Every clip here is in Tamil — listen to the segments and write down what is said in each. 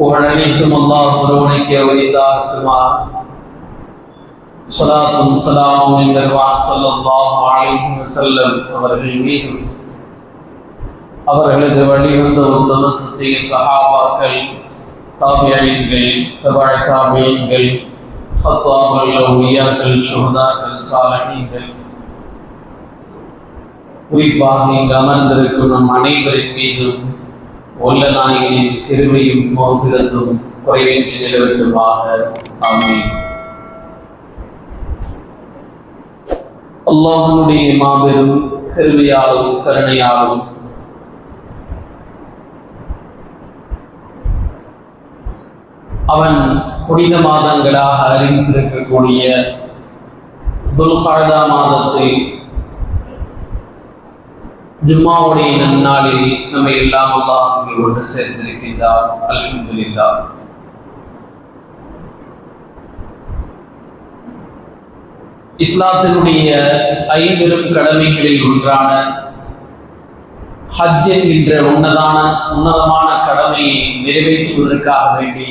புகழனைத்தும் அல்லாஹ் ஒருவனுக்கு உரித்தாகட்டுமா? சலாத்தும் சலாமும் என்பர்வான் சொல்லல்லாஹ் அலைஹி வஸல்லம் அவர்கள் மீதும் அவர்களது வழிவந்த உத்தம சத்திய சஹாபாக்கள் தாபியங்கள் தபாய் தாபியன்கள் ஃபத்வாக்கள் ஒய்யாக்கள் சுகதாக்கள் சாலகீங்கள் குறிப்பாக இங்கு அமர்ந்திருக்கும் நம் அனைவரின் மீதும் உள்ள நாயகனின் கிருமையும் மோதிரத்தும் குறைவின்றி நிலவட்டுமாக ஆமீன். அல்லாஹனுடைய மாபெரும் கருவியாலும் கருணையாலும் அவன் புனித மாதங்களாக அறிவித்திருக்கக்கூடிய துல்காடா மாதத்தில் ஜும்மாவுடைய நன்னாளில் நம்மை எல்லாம் அல்லாஹுமே ஒன்று சேர்ந்திருக்கின்றார் அல்ஹம்துலில்லாஹ் இஸ்லாத்தினுடைய ஐம்பெரும் கடமைகளில் ஒன்றான ஹஜ் என்கின்ற உன்னதான உன்னதமான கடமையை நிறைவேற்றுவதற்காக வேண்டி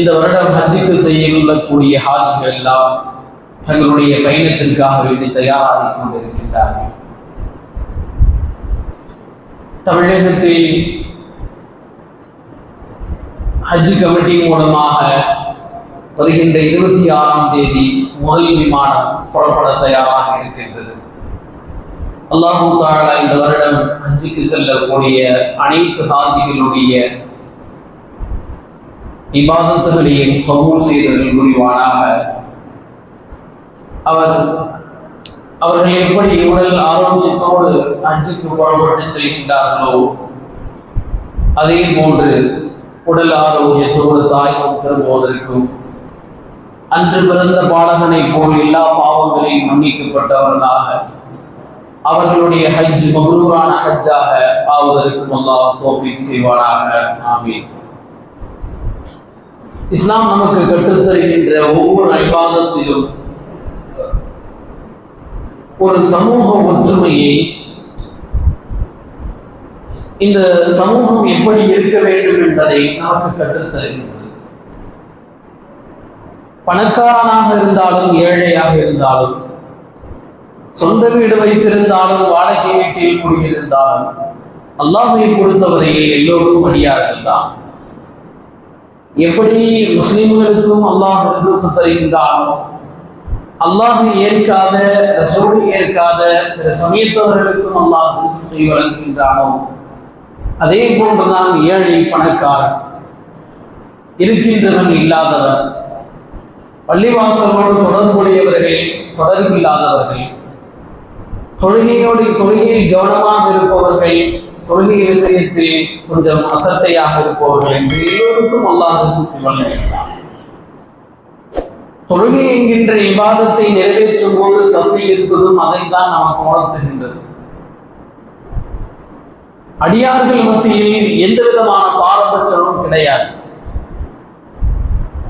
இந்த வருடம் ஹஜ்ஜுக்கு செய்யக்கூடிய ஹாஜிகள் எல்லாம் தங்களுடைய பயணத்திற்காக வேண்டி தயாராகி கொண்டிருக்கின்றார்கள். தமிழகத்தில் ஹஜ் கமிட்டி மூலமாக வருகின்ற இருபத்தி ஆறாம் தேதி முதல் விமானம் புறப்பட தயாராக இருக்கின்றது. அல்லாஹூ தாலா இந்த வருடம் ஹஜ்ஜுக்கு செல்லக்கூடிய அனைத்து ஹாஜிகளுடைய இபாதத்துகளையும் கபூல் செய்ததில் புரிவானாக. அவர் அவர்கள் எப்படி உடல் ஆரோக்கியத்தோடு ஹஜ்ஜுக்கு புறப்பட்டு செல்கின்றார்களோ அதே போன்று உடல் ஆரோக்கியத்தோடு தாய்க்கும் திரும்புவதற்கும் அன்று பிறந்த பாலகனை போல் எல்லா பாவங்களையும் மன்னிக்கப்பட்டவர்களாக அவர்களுடைய ஹஜ் மகுரூரான ஹஜ்ஜாக ஆவதற்கும் அல்லாஹ் தோஃபிக் செய்வாராக ஆமீன். இஸ்லாம் நமக்கு கற்றுத்தருகின்ற ஒவ்வொரு ஐபாதத்திலும் ஒரு சமூக ஒற்றுமையை இந்த சமூகம் எப்படி இருக்க வேண்டும் என்பதை நமக்கு கற்றுத்தருகின்றது பணக்காரனாக இருந்தாலும் ஏழையாக இருந்தாலும் சொந்த வீடு வைத்திருந்தாலும் வாடகை வீட்டில் குடியிருந்தாலும் அல்லாஹை பொறுத்தவரையில் எல்லோரும் அடியார்கள் தான். எப்படி முஸ்லிம்களுக்கும் அல்லாஹ் தருகின்றானோ அல்லாஹ் ஏற்காத ரசோடு ஏற்காத பிற சமயத்தவர்களுக்கும் அல்லாஹ் ரிசத்தை வழங்குகின்றானோ? அதே போன்றுதான் ஏழை பணக்காரன் இருக்கின்றவன் இல்லாதவன் பள்ளிவாசலோடு தொடர்புடையவர்கள் தொடர்பில்லாதவர்கள் தொழுகையோடு தொழுகையில் கவனமாக இருப்பவர்கள் தொழுகை விஷயத்தில் கொஞ்சம் அசத்தையாக இருப்பவர்கள் என்று எல்லோருக்கும் அல்லாஹ் சுற்றி வழங்குகிறார் தொழுகை என்கின்ற இவாதத்தை நிறைவேற்றும் போது சஃபில் இருப்பதும் அதைத்தான் நமக்கு உணர்த்துகின்றது. அடியார்கள் மத்தியில் எந்த விதமான பாரபட்சமும் கிடையாது.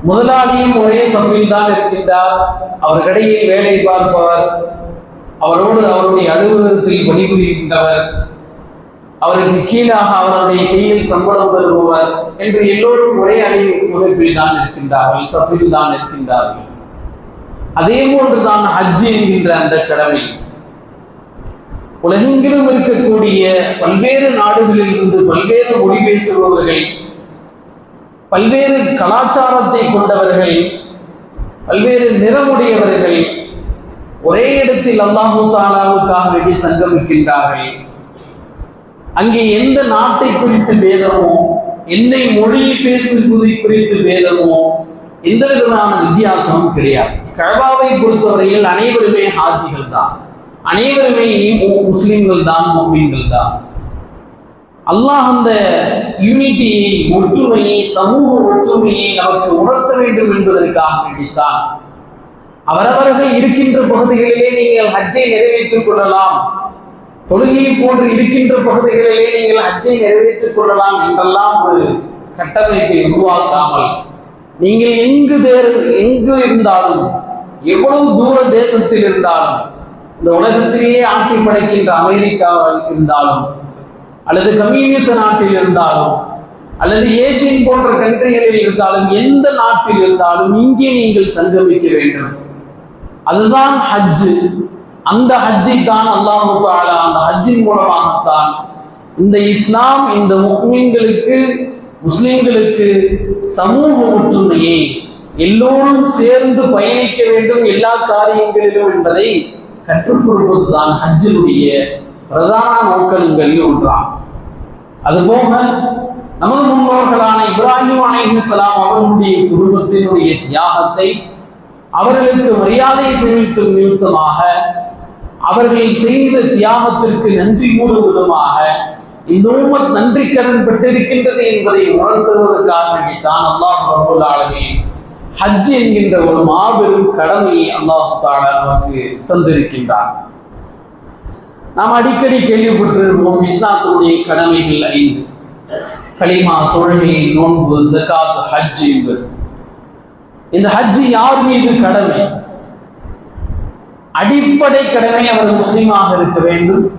முதலாளியும் ஒரே சஃபில் தான் இருக்கின்றார். அவர்களிடையே வேலை பார்ப்பவர் அவரோடு அவருடைய அலுவலகத்தில் பணிபுரிகின்றவர் அவருக்கு கீழாக அவருடைய கையில் சம்பளம் பெறுபவர் என்று எல்லோரும் ஒரே அணி முகப்பில் தான் இருக்கின்றார்கள் சஃபில் தான் இருக்கின்றார்கள். அதே போன்றுதான் ஹஜ் என்கின்ற அந்த கடமை. உலகெங்கிலும் இருக்கக்கூடிய பல்வேறு நாடுகளில் இருந்து பல்வேறு மொழி பேசுபவர்கள் பல்வேறு கலாச்சாரத்தை கொண்டவர்கள் பல்வேறு நிறமுடையவர்கள் ஒரே இடத்தில் அல்லாஹு தாலாவுக்காக வேண்டி சங்கமிக்கின்றார்கள் அங்கே எந்த நாட்டை குறித்து பேதமோ என்னை மொழியை பேசுவது குறித்து பேதமோ எந்த விதமான வித்தியாசமும் கிடையாது. கழபாவை பொறுத்தவரையில் அனைவருமே ஹாஜிகள் தான் அனைவருமே முஸ்லிம்கள் தான் மொமீன்கள் தான் அல்லாஹ் அந்த யூனிட்டியை ஒற்றுமையை சமூக ஒற்றுமையை நமக்கு உணர்த்த வேண்டும் என்பதற்காக வேண்டித்தான். அவரவர்கள் இருக்கின்ற பகுதிகளிலே நீங்கள் ஹஜ்ஜை நிறைவேற்றிக் கொள்ளலாம். தொழுகையை போன்று இருக்கின்ற பகுதிகளிலே நீங்கள் ஹஜ்ஜை நிறைவேற்றிக் கொள்ளலாம் என்றெல்லாம் ஒரு கட்டமைப்பை உருவாக்காமல் நீங்கள் எங்கு தேர் எங்கு இருந்தாலும் எவ்வளவு தூர தேசத்தில் இருந்தாலும் இந்த உலகத்திலேயே ஆட்டி படைக்கின்ற அமெரிக்காவில் இருந்தாலும் அல்லது கம்யூனிச நாட்டில் இருந்தாலும் அல்லது ஏசியன் போன்ற கண்ட்ரிகளில் இருந்தாலும் எந்த நாட்டில் இருந்தாலும் இங்கே நீங்கள் சங்கமிக்க வேண்டும். அதுதான் ஹஜ்ஜு அந்த ஹஜ்ஜை தான் அல்லாஹு தாலா அந்த ஹஜ்ஜின் மூலமாகத்தான் இந்த இஸ்லாம் இந்த முஸ்லிம்களுக்கு முஸ்லிம்களுக்கு சமூக ஒற்றுமையை எல்லோரும் சேர்ந்து பயணிக்க வேண்டும் எல்லா காரியங்களிலும் என்பதை கற்றுக்கொள்வதுதான் ஹஜ்ஜினுடைய பிரதான நோக்கங்களில் ஒன்றாகும். அதுபோக நமது முன்னோர்களான இப்ராஹிம் அலைஹிஸ்ஸலாம் அவர்களுடைய குடும்பத்தினுடைய தியாகத்தை அவர்களுக்கு மரியாதை செலுத்தும் நிமித்தமாக அவர்கள் செய்த தியாகத்திற்கு நன்றி கூறும் விதமாக இந்த உம்மத் நன்றி கடன் பெற்றிருக்கின்றது என்பதை உணர்த்துவதற்காக வேண்டித்தான் அல்லாஹ் ரபுல் ஆலமீன் ஹஜ் என்கின்ற ஒரு மாபெரும் கடமையை அல்லாஹ் தாலா நமக்கு தந்திருக்கின்றார் நாம் அடிக்கடி கேள்விப்பட்டிருப்போம் இஸ்லாத்தினுடைய கடமைகள் ஐந்து. கலிமா தொழுகை நோன்பு ஜகாத் ஹஜ் என்பது. இந்த ஹஜ் யார் மீது கடமை? அடிப்படை கடமை அவர் முஸ்லீமாக இருக்க வேண்டும்.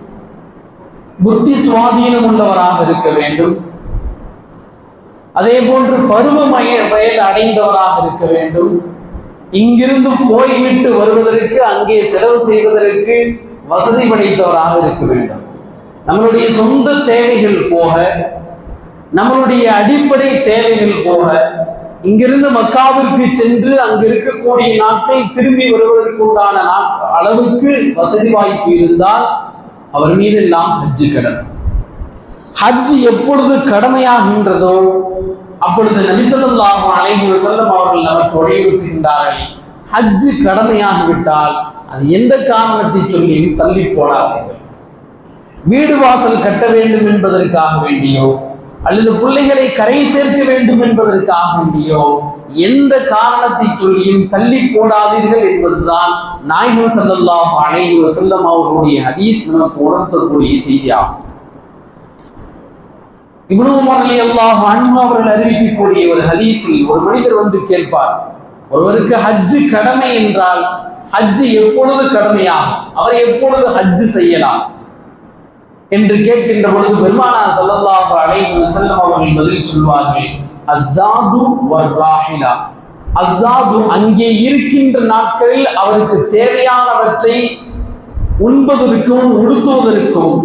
புத்தி சுவாதீனம் உள்ளவராக இருக்க வேண்டும். அதே போன்று பருவ மய வயது அடைந்தவராக இருக்க வேண்டும். இங்கிருந்து போய்விட்டு வருவதற்கு அங்கே செலவு செய்வதற்கு வசதி படைத்தவராக இருக்க வேண்டும். நம்மளுடைய சொந்த தேவைகள் போக நம்மளுடைய அடிப்படை தேவைகள் போக இங்கிருந்து மக்காவிற்கு சென்று அங்கு இருக்கக்கூடிய நாட்கள் திரும்பி வருவதற்குண்டான அளவுக்கு வசதி வாய்ப்பு இருந்தால் அவர் மீது எல்லாம் ஹஜ்ஜு கடன். ஹஜ் எப்பொழுது கடமையாகின்றதோ அப்பொழுது நபிசல்லாஹு அலைஹி வஸல்லம் அவர்கள் நமக்கு வலியுறுத்துகின்றார்கள். ஹஜ்ஜு கடமையாகிவிட்டால் அது எந்த காரணத்தை சொல்லியும் தள்ளி போடாதீர்கள். வீடு வாசல் கட்ட வேண்டும் என்பதற்காக வேண்டியோ அல்லது பிள்ளைகளை கரை சேர்க்க வேண்டும் என்பதற்காக வேண்டியோ எந்த காரணத்தை சொல்லியும் தள்ளி போடாதீர்கள் என்பதுதான் நாயகம் ஸல்லல்லாஹு அலைஹி வஸல்லம் அவர்களுடைய ஹதீஸ் நமக்கு உணர்த்தக்கூடிய செய்தியாகும். இப்னு அல்லாஹ் அன்பு அவர்கள் அறிவிக்கக்கூடிய ஒரு ஹதீஸில் ஒரு மனிதர் வந்து கேட்பார் ஒருவருக்கு ஹஜ்ஜு கடமை என்றால் ஹஜ்ஜு எப்பொழுது கடமையாகும்? அவர் எப்பொழுது ஹஜ்ஜு செய்யலாம்? என்று கேட்கின்ற பொழுது பெருமானா ஸல்லல்லாஹு அலைஹி வஸல்லம் அவர்கள் பதில் சொல்வார்கள் அஸ்ஸாது வர்ராஹிலா. அஸ்ஸாது அங்கே இருக்கின்ற நாட்களில் அவருக்கு தேவையானவற்றை உண்பதற்கும் உடுத்துவதற்கும்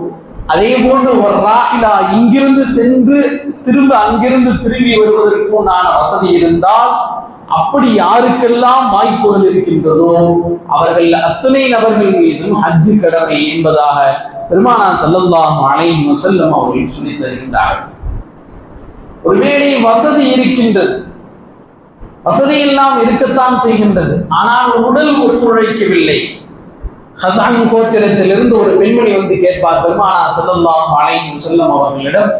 அதே போன்று ஒரு ராகிலா இங்கிருந்து சென்று திரும்ப அங்கிருந்து திரும்பி வருவதற்கு உண்டான வசதி இருந்தால் அப்படி யாருக்கெல்லாம் வாய்ப்புகள் இருக்கின்றதோ அவர்கள் அத்தனை நபர்கள் மீதும் ஹஜ்ஜு கடமை என்பதாக பெருமானா ஸல்லல்லாஹு அலைஹி வஸல்லம் அவர்கள் சொல்லி தருகின்றார்கள். ஒருவேளை வசதி இருக்கின்றது. வசதி எல்லாம் இருக்கத்தான் செய்கின்றது. ஆனால் உடல் ஒத்துழைக்கவில்லை. ஹசான் கோத்திரத்திலிருந்து ஒரு பெண்மணி வந்து கேட்பார் பெருமானா ஸல்லல்லாஹு அலைஹி வஸல்லம் அவர்களிடம்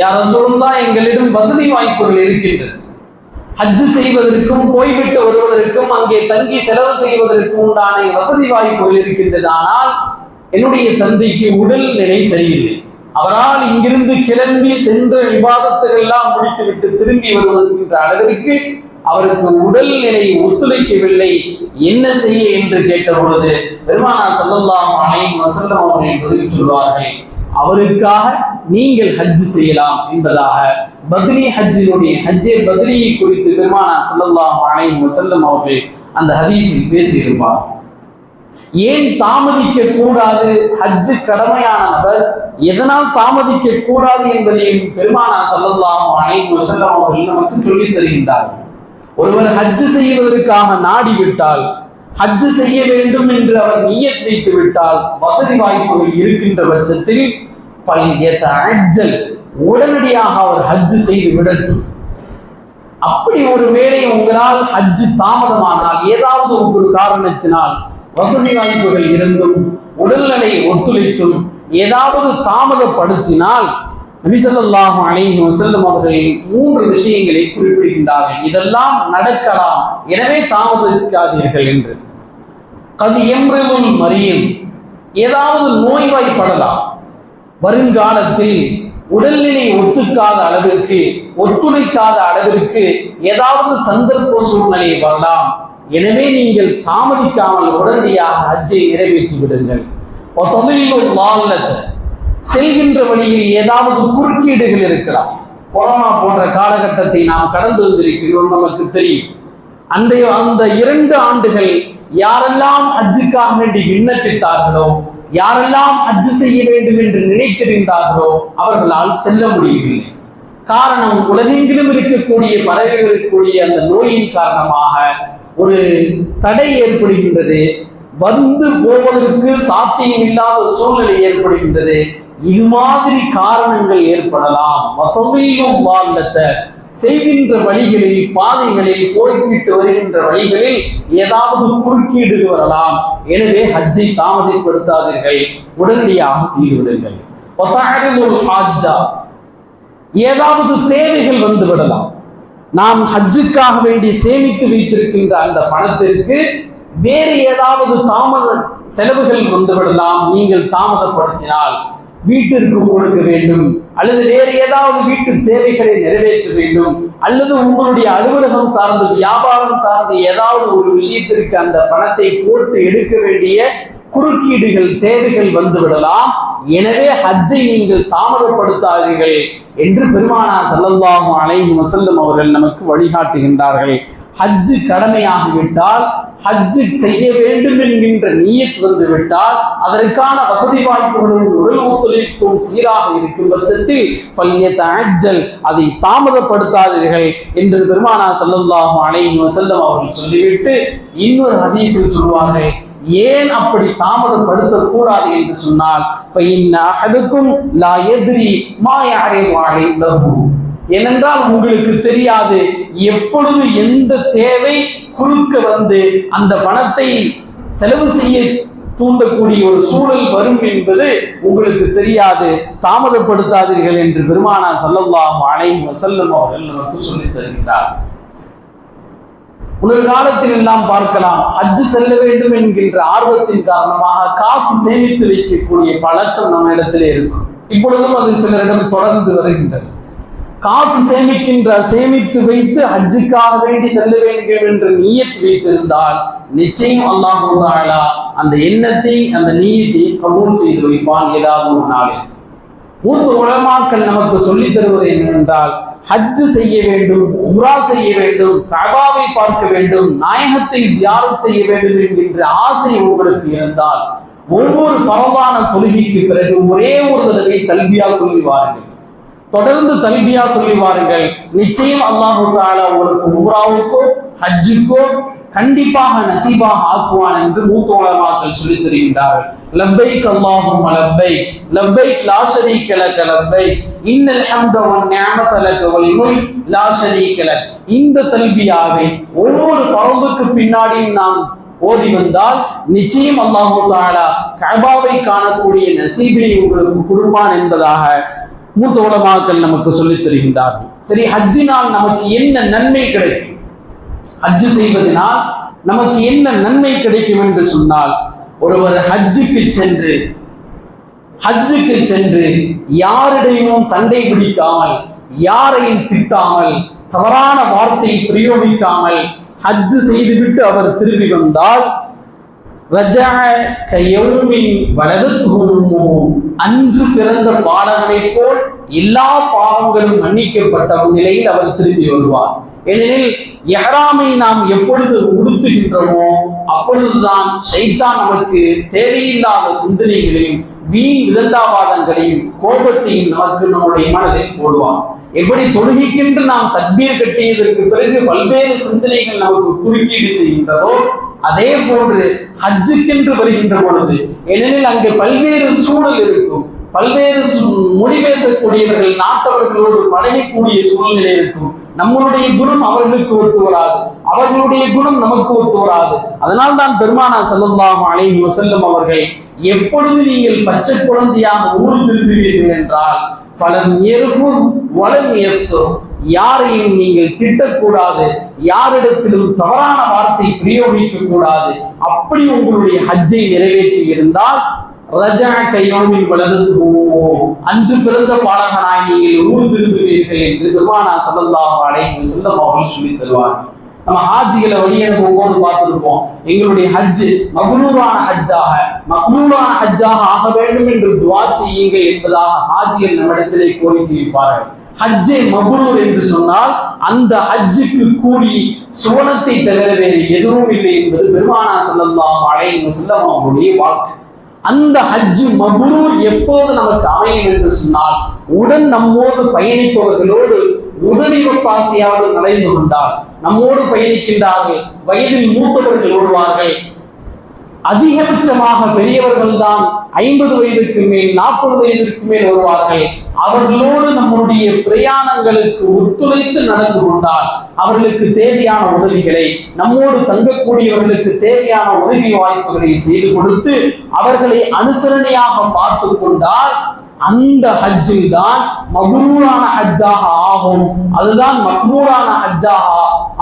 யார் ரசூலுல்லாஹ் எங்களிடம் வசதி வாய்ப்புகள் இருக்கின்றது. ஹஜ் செய்வதற்கும் போய்விட்டு வருவதற்கும் அங்கே தங்கி செலவு செய்வதற்கும் உண்டான வசதி வாய்ப்புகள் இருக்கின்றது. ஆனால் என்னுடைய தந்தைக்கு உடல் நிலை சரியில்லை. அவரால் இங்கிருந்து கிளம்பி சென்ற விவாதத்துகள் எல்லாம் முடித்துவிட்டு திரும்பி வருவதற்கின்ற அளவிற்கு அவருக்கு உடல் நிலை ஒத்துழைக்கவில்லை. என்ன செய்ய என்று கேட்ட பொழுது பெருமானா ஸல்லல்லாஹு அலைஹி வஸல்லம் அவர்கள் பதில் சொல்வார்கள் அவருக்காக நீங்கள் ஹஜ் செய்யலாம் என்பதாக. பத்னி ஹஜ்ஜினுடைய ஹஜ்ஜே பத்னியை குறித்து பெருமானா ஸல்லல்லாஹு அலைஹி வஸல்லம் அவர்கள் அந்த ஹதீஸில் பேசியிருப்பார். ஏன் தாமதிக்க கூடாது ஹஜ்ஜு கடமையான நபர் எதனால் தாமதிக்க கூடாது என்பதையும் பெருமானா ஸல்லல்லாஹு அலைஹி வஸல்லம் அவர்கள் நமக்கு சொல்லித் தருகின்றார்கள் ஒருவர் ஹஜ் செய்வதற்காக நாடி விட்டால் ஹஜ் செய்ய வேண்டும் என்று அவர் நீயத் வைத்து விட்டால் வசதி வாய்ப்புகள் இருக்கின்ற பட்சத்தில் பல்யத்தஅஜ்ஜல் உடனடியாக அவர் ஹஜ் செய்து விடட்டும். அப்படி ஒரு வேளை உங்களால் ஹஜ் தாமதமானால் ஏதாவது ஒரு காரணத்தினால் வசதி வாய்ப்புகள் இருந்தும் உடல்நிலை ஒத்துழைத்தும் ஏதாவது தாமதப்படுத்தினால் நபிசல்லாஹு அலைஹி வசல்லம் அவர்கள் மூன்று விஷயங்களை குறிப்பிடுகின்றார்கள். இதெல்லாம் நடக்கலாம். எனவே தாமதிக்காதீர்கள் என்று. கது எம்ரிலுல் மரியம் ஏதாவது நோய்வாய்ப்படலாம். வருங்காலத்தில் உடல்நிலை ஒத்துக்காத அளவிற்கு ஒத்துழைக்காத அளவிற்கு ஏதாவது சந்தர்ப்ப சூழ்நிலை வரலாம். எனவே நீங்கள் தாமதிக்காமல் உடனடியாக அஜ்ஜை நிறைவேற்றி விடுங்கள் செல்கின்ற வழியில் ஏதாவது குறுக்கீடுகள் இருக்கலாம். கொரோனா போன்ற காலகட்டத்தை நாம் கடந்து வந்திருக்கிறோம் நமக்கு தெரியும். அந்த அந்த இரண்டு ஆண்டுகள் யாரெல்லாம் ஹஜ்ஜுக்காக வேண்டி விண்ணப்பித்தார்களோ யாரெல்லாம் ஹஜ்ஜு செய்ய வேண்டும் என்று நினைத்திருந்தார்களோ அவர்களால் செல்ல முடியவில்லை. காரணம் உலகெங்கிலும் இருக்கக்கூடிய பரவி இருக்கக்கூடிய அந்த நோயின் காரணமாக ஒரு தடை ஏற்படுகின்றது. வந்து போவதற்கு சாத்தியம் இல்லாத சூழ்நிலை ஏற்படுகின்றது. இது மாதிரி காரணங்கள் ஏற்படலாம். மொத்தமையிலும் வாழ்ந்த செய்கின்ற வழிகளில் பாதைகளில் போய்விட்டு வருகின்ற வழிகளில் ஏதாவது குறுக்கீடு வரலாம். எனவே ஹஜ்ஜை தாமதப்படுத்தாதீர்கள். உடனடியாக செய்துவிடுங்கள். ஏதாவது தேவைகள் வந்து விடலாம். நாம் ஹஜ்ஜுக்காக வேண்டி சேமித்து வைத்திருக்கின்ற அந்த பணத்திற்கு வேறு ஏதாவது தாமத செலவுகள் வந்துவிடலாம் நீங்கள் தாமதப்படுத்தினால் வீட்டிற்கு கொடுக்க வேண்டும். அல்லது வேறு ஏதாவது வீட்டு தேவைகளை நிறைவேற்ற வேண்டும். அல்லது உங்களுடைய அலுவலகம் சார்ந்த வியாபாரம் சார்ந்த ஏதாவது ஒரு விஷயத்திற்கு அந்த பணத்தை போட்டு எடுக்க வேண்டிய குறுக்கீடுகள் தேவைகள் வந்துவிடலாம். எனவே ஹஜ்ஜை நீங்கள் தாமதப்படுத்தாதீர்கள் என்று பெருமானா சல்லல்லாஹு அலைஹி வசல்லம் அவர்கள் நமக்கு வழிகாட்டுகின்றார்கள். ஹஜ்ஜு கடமையாகிவிட்டால் ஹஜ்ஜு செய்ய வேண்டும் என்கின்ற நீயத் வந்துவிட்டால் அதற்கான வசதி வாய்ப்புகளும் உடல் ஒத்துழைப்பும் சீராக இருக்கும் பட்சத்தில் பள்ளிய தஜல் அதை தாமதப்படுத்தாதீர்கள் என்று பெருமானா சல்லல்லாஹு அலைஹி வஸல்லம் அவர்கள் சொல்லிவிட்டு இன்னொரு ஹதீஸில் சொல்வார்கள் ஏன் அப்படி தாமதப்படுத்த கூடாது என்று சொன்னால் ஏனென்றால் உங்களுக்கு தெரியாது எப்பொழுது எந்த தேவை குறுக்க வந்து அந்த பணத்தை செலவு செய்ய தூண்டக்கூடிய ஒரு சூழல் வரும் என்பது உங்களுக்கு தெரியாது. தாமதப்படுத்தாதீர்கள் என்று பெருமானா சல்லல்லாஹு அனைவரும் வஸல்லம் அவர்கள் நமக்கு சொல்லித் தருகின்றார். ஒரு காலத்தில் எல்லாம் பார்க்கலாம் ஹஜ்ஜு செல்ல வேண்டும் என்கின்ற ஆர்வத்தின் காரணமாக காசு சேமித்து வைக்கக்கூடிய பழக்கம் நம்ம இடத்திலே இருக்கும். இப்பொழுதும் அது சிலரிடம் தொடர்ந்து வருகின்றது. காசு சேமிக்கின்ற சேமித்து வைத்து ஹஜ்ஜுக்காக வேண்டி செல்ல வேண்டும் என்று நீயத்து வைத்திருந்தால் நிச்சயம் அல்லாஹ் அந்த எண்ணத்தை அந்த நீயத்தை கபூல் செய்து வைப்பான் ஏதாவது ஒரு நாளில். மூத்த உலமாக்கள் நமக்கு சொல்லித் தருவது என்னவென்றால் ஹஜ்ஜு செய்ய வேண்டும் உம்ரா செய்ய வேண்டும் கபாவை பார்க்க வேண்டும் நாயகத்தை ஜியாரத் செய்ய வேண்டும் என்கின்ற ஆசை உங்களுக்கு இருந்தால் ஒவ்வொரு பரவான தொழுகைக்கு பிறகு ஒரே ஒரு தடவை கல்வியா சொல்லி வாருங்கள் தொடர்ந்து தல்பியா சொல்லி வாருங்கள். நிச்சயம் அல்லாஹு தாலா உங்களுக்கு உம்ராவுக்கோ ஹஜ்ஜுக்கோ கண்டிப்பாக நசீபாக ஆக்குவான் என்று மூத்த உலமாக்கள் சொல்லி தருகின்றார்கள். லப்பைக் அல்லாஹும் லப்பைக் லப்பைக் லா ஷரீக லக லப்பைக் இன்னல் ஹம்த வன் நிஅமத லக வல் முல்க் லா ஷரீக லக். இந்த தல்பியாவை ஒவ்வொரு பரவுக்கு பின்னாடியும் நாம் ஓதி வந்தால் நிச்சயம் அல்லாஹு தாலா கபாவை காணக்கூடிய நசீபினை உங்களுக்கு கொடுப்பான் என்பதாக மூத்த உலமாக்கள் நமக்கு சொல்லித் தருகின்றார்கள். சரி ஹஜ்ஜினால் நமக்கு என்ன நன்மை கிடைக்கும்? ஹஜ்ஜு செய்வதனால் நமக்கு என்ன நன்மை கிடைக்கும் என்று சொன்னால் ஒருவர் ஹஜ்ஜுக்கு சென்று ஹஜ்ஜுக்கு சென்று யாரிடையும் சண்டை பிடிக்காமல் யாரையும் திட்டாமல் தவறான வார்த்தை பிரயோகிக்காமல் ஹஜ்ஜு செய்துவிட்டு அவர் திரும்பி வந்தால் அன்று பிறந்த பாலகனைப் போல் எல்லா பாவங்களும் மன்னிக்கப்பட்ட நிலையில் அவர் திரும்பி வருவார். ஏனெனில் எஹராமை நாம் எப்பொழுது உடுத்துகின்றோமோ அப்பொழுதுதான் சைத்தான் நமக்கு தேவையில்லாத சிந்தனைகளையும் வீண் விதண்டாவாதங்களையும் கோபத்தையும் நமக்கு நம்முடைய மனதில் போடுவார். எப்படி தொழுகைக்கென்று நாம் தக்பீர் கட்டியதற்கு பிறகு பல்வேறு சிந்தனைகள் நமக்கு குறுக்கீடு செய்கின்றதோ அதே போன்று ஹஜ்ஜுக்கென்று வருகின்ற பொழுது ஏனெனில் அங்கு பல்வேறு சூழல் இருக்கும். பல்வேறு மொழி பேசக்கூடியவர்கள் நாட்டவர்களோடு பழகக்கூடிய சூழ்நிலை இருக்கும். நம்மளுடைய குணம் அவர்களுக்கு ஒத்து வராது. அவர்களுடைய குணம் நமக்கு ஒத்து வராது. அதனால் தான் பெருமானா செல்லந்தாம் அலைஹி வசல்லம் அவர்கள் எப்பொழுது நீங்கள் பச்சை குழந்தையாக ஊர் திரும்புவீர்கள் என்றால் பலர் எருஃபு வளம் எஃப்சோ யாரையும் நீங்கள் திட்டக்கூடாது. யாரிடத்திலும் தவறான வார்த்தை பிரயோகிக்க கூடாது அப்படி உங்களுடைய ஹஜ்ஜை நிறைவேற்றி இருந்தால் ரஜா கையோமில் வளர்ந்து அன்று பிறந்த பாடகனாய் நீங்கள் ஊர் திரும்புவீர்கள் என்று பெருமானா சதந்தாக அடைந்து செல்லம் அவர்கள் சொல்லி நம்ம ஹாஜிகளை வழியனுப்பும் போகும்போது பார்த்திருப்போம். எங்களுடைய ஹஜ்ஜு மகுலூரான ஹஜ்ஜாக மகுலூரான ஹஜ்ஜாக ஆக வேண்டும் என்று துவா செய்யுங்கள் என்பதாக ஹாஜிகள் நம்மிடத்திலே கோரிக்கை வைப்பார்கள். ஹஜ்ஜே மபுரூர் என்று சொன்னால் அந்த ஹஜ்ஜுக்கு கூலி சுவனத்தை தவிர வேறு எதுவும் இல்லை என்பது பெருமானா ஸல்லல்லாஹு அலைஹி வஸல்லம் அவருடைய வாழ்க்கை. அந்த ஹஜ்ஜு மபுரூர் எப்போது நமக்கு அமையும் என்று சொன்னால் உடன் நம்மோடு பயணிப்பவர்களோடு உதவி பாசியாவது நடைந்து கொண்டால் நம்மோடு பயணிக்கின்றார்கள் வயதில் மூத்தவர்கள் வருவார்கள் அதிகபட்சமாக பெரியவர்கள் தான் ஐம்பது வயதுக்கு மேல் நாற்பது வயதிற்கு மேல் வருவார்கள். அவர்களோடு நம்முடைய பிரயாணங்களுக்கு ஒத்துழைத்து நடந்து கொண்டால் அவர்களுக்கு தேவையான உதவிகளை நம்மோடு தங்கக்கூடியவர்களுக்கு தேவையான உதவி வாய்ப்புகளை செய்து கொடுத்து அவர்களை அனுசரணையாக பார்த்து கொண்டால் அந்த ஹஜ்ஜு தான் மகுரூரான ஹஜ்ஜாக ஆகும். அதுதான் மக்ரூரான ஹஜ்ஜாக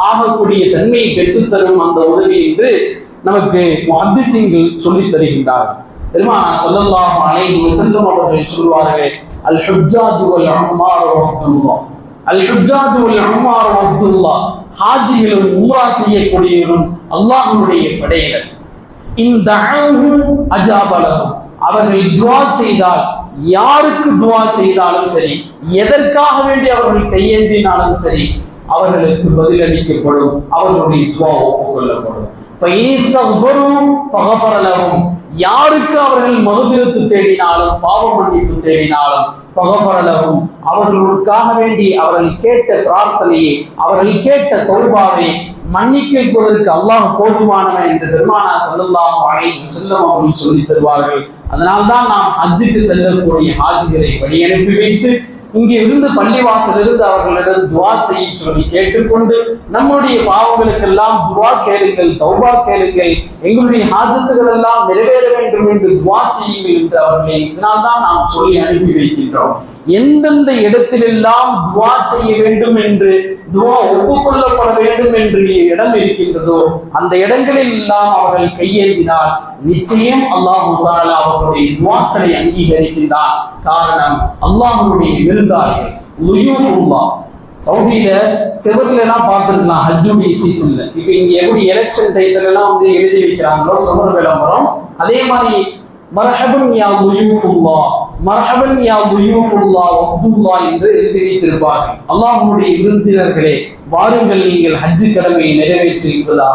ஆகக்கூடிய தன்மையை பெற்றுத்தரும் அந்த உதவி என்று நமக்கு முஹத்திசிங்கள் சொல்லித் தருகின்றார் பெருமான ஸல்லல்லாஹு அனைவரும் வஸல்லம் அவர்கள் சொல்வார்கள் அல் ஹுஜாஜு வல் அம்மார் வஃதுல்லாஹ் அல் ஹுஜாஜு வல் அம்மார் வஃதுல்லாஹ் ஹாஜிகளும் உம்ரா செய்யக்கூடியவரும் அல்லாஹ்வுடைய படையினர் இந்த அஜாபலகம் அவர்கள் துவா செய்தால் யாருக்கு துவா செய்தாலும் சரி எதற்காக வேண்டி அவர்கள் கையேந்தினாலும் சரி அவர்களுக்கு பதிலளிக்கப்படும் அவர்களுடைய துவா ஒப்புக்கொள்ளப்படும். யாருக்கு அவர்கள் மகுதிரத்து தேடினாலும் பாவ மன்னிப்பு தேடினாலும் பகபரலகும் அவர்களுக்காக வேண்டி அவர்கள் கேட்ட பிரார்த்தனையை அவர்கள் கேட்ட தௌபாவை மன்னிக்கிறதற்கு அல்லாஹ் போதுமானவன் என்று பெருமானா சல்லல்லாஹு அலைஹி வஸல்லம் அவர்கள் சொல்லி தருவார்கள். அதனால்தான் நாம் ஹஜ்ஜுக்கு செல்லக்கூடிய ஹாஜிகளை வழி அனுப்பி வைத்து இங்கே இருந்து பள்ளிவாசலிருந்து அவர்களிடம் துவா செய்ய சொல்லி கேட்டுக்கொண்டு நம்முடைய பாவங்களுக்கெல்லாம் துவா கேளுங்கள் தௌபா கேளுங்கள் எங்களுடைய ஹாஜத்துகள் எல்லாம் நிறைவேற வேண்டும் என்று துவா செய்யுங்கள் என்று அவர்களை இதனால் தான் நாம் சொல்லி அனுப்பி வைக்கின்றோம். எந்தெந்த இடத்திலெல்லாம் துவா செய்ய வேண்டும் என்று துவா ஒப்புக்கொள்ளப்பட வேண்டும் என்று இடம் இருக்கின்றதோ அந்த இடங்களில் எல்லாம் அவர்கள் கையேந்தினால் நிச்சயம் அல்லாஹு தாலா அவர்களுடைய துவாக்களை அங்கீகரிக்கின்றார் காரணம் அல்லாஹுடைய விருந்தாளிகள். லுயூஃபுல்லா சவுதியில செவர்ல எல்லாம் பார்த்துருக்கலாம் ஹஜ்ஜுடைய சீசன்ல இப்ப இங்க எப்படி எலெக்ஷன் டைத்துல எல்லாம் வந்து எழுதி வைக்கிறாங்களோ சுவர் விளம்பரம் அதே மாதிரி மரஹபன் யா லுயூஃபுல்லா மரஹபன் யா துயூஃபுல்லா வஃதுல்லா என்று எழுதி வைத்திருப்பார்கள் அல்லாஹ்வுடைய விருந்தினர்களே வாருங்கள் நீங்கள் ஹஜ்ஜு கடமையை நிறைவேற்றியிருப்பதா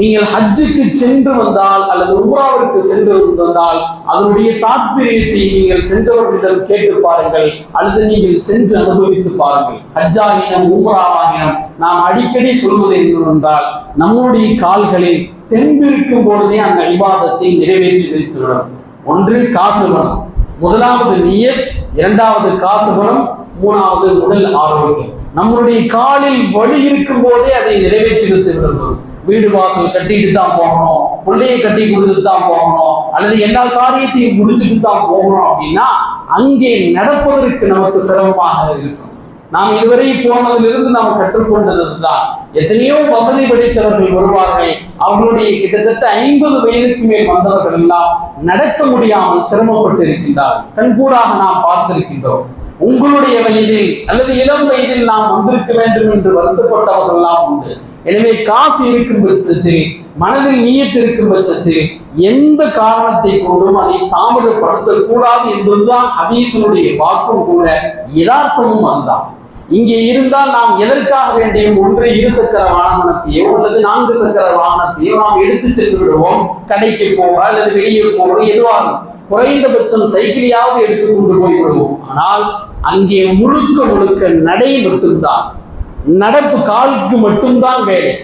நீங்கள் ஹஜ்ஜுக்கு சென்று வந்தால் அல்லது உம்ராவிற்கு சென்று வந்தால் அதனுடைய தாத்பரியத்தை நீங்கள் சென்றவர்களிடம் கேட்டு பாருங்கள் அல்லது நீங்கள் சென்று அனுபவித்து பாருங்கள். ஹஜ்ஜாகினம் உம்ராவாகினம் நாம் அடிக்கடி சொல்வது என்னவென்றால் நம்முடைய கால்களில் தெம்பிருக்கும் பொழுதே அந்த விவாதத்தை நிறைவேற்றி வைத்துவிடும். ஒன்று காசு பணம். முதலாவது நீயத் இரண்டாவது காசு பணம் மூணாவது உடல் ஆரோக்கியம். நம்மளுடைய காலில் வலி இருக்கும் போதே அதை நிறைவேற்றி விடுவோம் வீடு வாசல் கட்டிட்டு தான் போகணும் பிள்ளையை கட்டி கொடுத்துட்டு தான் போகணும் அல்லது எல்லா காரியத்தையும் முடிச்சுட்டு தான் போகணும் அப்படின்னா அங்கே நடப்பதற்கு நமக்கு சிரமமாக இருக்கும். நாம் இதுவரை போனதிலிருந்து நாம் கற்றுக்கொண்டது தான் எத்தனையோ வசதி படித்தவர்கள் வருவார்கள். அவர்களுடைய கிட்டத்தட்ட ஐம்பது வயதுக்கு மேல் வந்தவர்கள் எல்லாம் நடக்க முடியாமல் சிரமப்பட்டு இருக்கின்றார்கள் கண்கூடாக நாம் பார்த்திருக்கின்றோம். உங்களுடைய வயதில் அல்லது இளம் வயதில் நாம் வந்திருக்க வேண்டும் என்று வருத்தப்பட்டவர்கள் எல்லாம் உண்டு. எனவே காசு இருக்கும் பட்சத்தில் மனதில் நீயத்து இருக்கும் பட்சத்தில் எந்த காரணத்தை கொண்டும் அதை தாமதப்படுத்தக்கூடாது என்பதுதான் ஹதீசனுடைய வாக்கும் கூட யதார்த்தமும் அதுதான். இங்கே இருந்தால் நாம் எதற்காக வேண்டியும் ஒன்று இரு சக்கர வாகனத்தையோ அல்லது நான்கு சக்கர வாகனத்தையோ நாம் எடுத்து சென்று விடுவோம். கடைக்கு போக அல்லது வெளியே போக எதுவாகும் குறைந்தபட்சம் சைக்கிளையாவது எடுத்து கொண்டு போய் விடுவோம். ஆனால் அங்கே முழுக்க முழுக்க நடை மட்டும்தான். நடப்பு காலுக்கு மட்டும்தான் வேலை.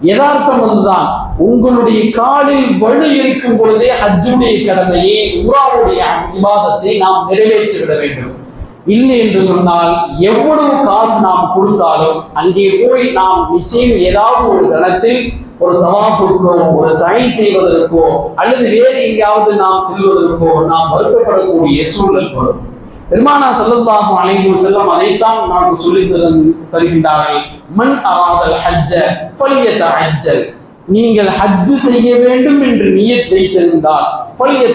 யதார்த்தம் வந்துதான். உங்களுடைய காலில் வலு இருக்கும் பொழுதே ஹஜ்ஜுடைய கடமையை உராவுடைய விவாதத்தை நாம் நிறைவேற்றிவிட வேண்டும். இல்லை என்று சொன்னால் எவ்வளவு காசு நாம் கொடுத்தாலும் அங்கே போய் நாம் நிச்சயம் ஏதாவது ஒரு கணத்தில் ஒரு தவாப்புக்கோ ஒரு சை செய்வதற்கோ அல்லது வேறு எங்கேயாவது நாம் செல்வதற்கோ நாம் வருத்தப்படக்கூடிய சூழல் வரும். பெருமானா ஸல்லல்லாஹு அனைவரும் செல்லும் அதைத்தான் நமக்கு சொல்லி தரு- தருகின்றார்கள் மண் அராதல் ஹஜ்ஜ ஃபல்யதஅஜ்ஜல் நீங்கள் ஹஜ் செய்ய வேண்டும் என்று நீயத் வைத்திருந்தால்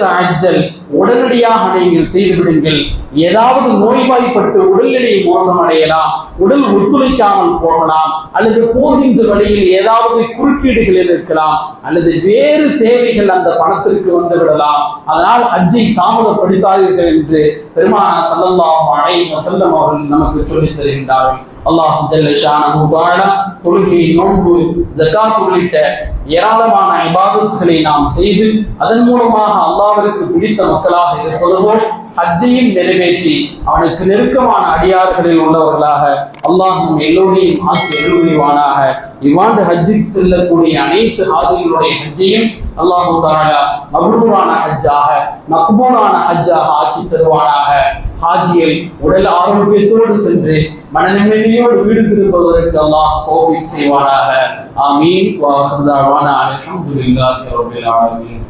அஜ்ஜல் உடனடியாக நீங்கள் செய்துவிடுங்கள். ஏதாவது நோய்வாய்ப்பட்டு உடல்நிலை மோசமடையலாம் உடல் ஒத்துழைக்காமல் போகலாம் அல்லது போகின்ற வழியில் ஏதாவது குறுக்கீடுகள் இருக்கலாம் அல்லது வேறு தேவைகள் அந்த பணத்திற்கு வந்து விடலாம். அதனால் ஹஜ்ஜை தாமதப்படுத்தாதீர்கள் என்று பெருமானா சல்லல்லாஹு அலைஹி வஸல்லம் அவர்கள் நமக்கு சொல்லித் தருகின்றார்கள். அல்லாஹ் ஜல்ல தொழுகை நோன்பு ஜக்காத் உள்ளிட்ட ஏராளமான இபாதத்துகளை நாம் செய்து அதன் மூலமாக அல்லாவிற்கு பிடித்த மக்களாக இருப்பது போல் ஹஜ்ஜையும் நிறைவேற்றி அவனுக்கு நெருக்கமான அடியார்களில் உள்ளவர்களாக அல்லாஹ் நம் எல்லோரையும் ஆக்கி எழுதுவானாக இவ்வாண்டு ஹஜ்ஜுக்கு செல்லக்கூடிய அனைத்து ஹாஜிகளுடைய ஹஜ்ஜையும் அல்லாஹு தாரா மப்ரூரான ஹஜ்ஜாக மக்பூரான ஹஜ்ஜாக ஆக்கி தருவானாக. ஹாஜியில் உடல் ஆரோக்கியத்தோடு சென்று மன வீடு திரும்புவதற்கு அல்லாஹ் கோபிக் செய்வானாக. ஆமீன். வாஹர்தாவான அலமதுல்லாஹி ரபில் ஆலமீன்.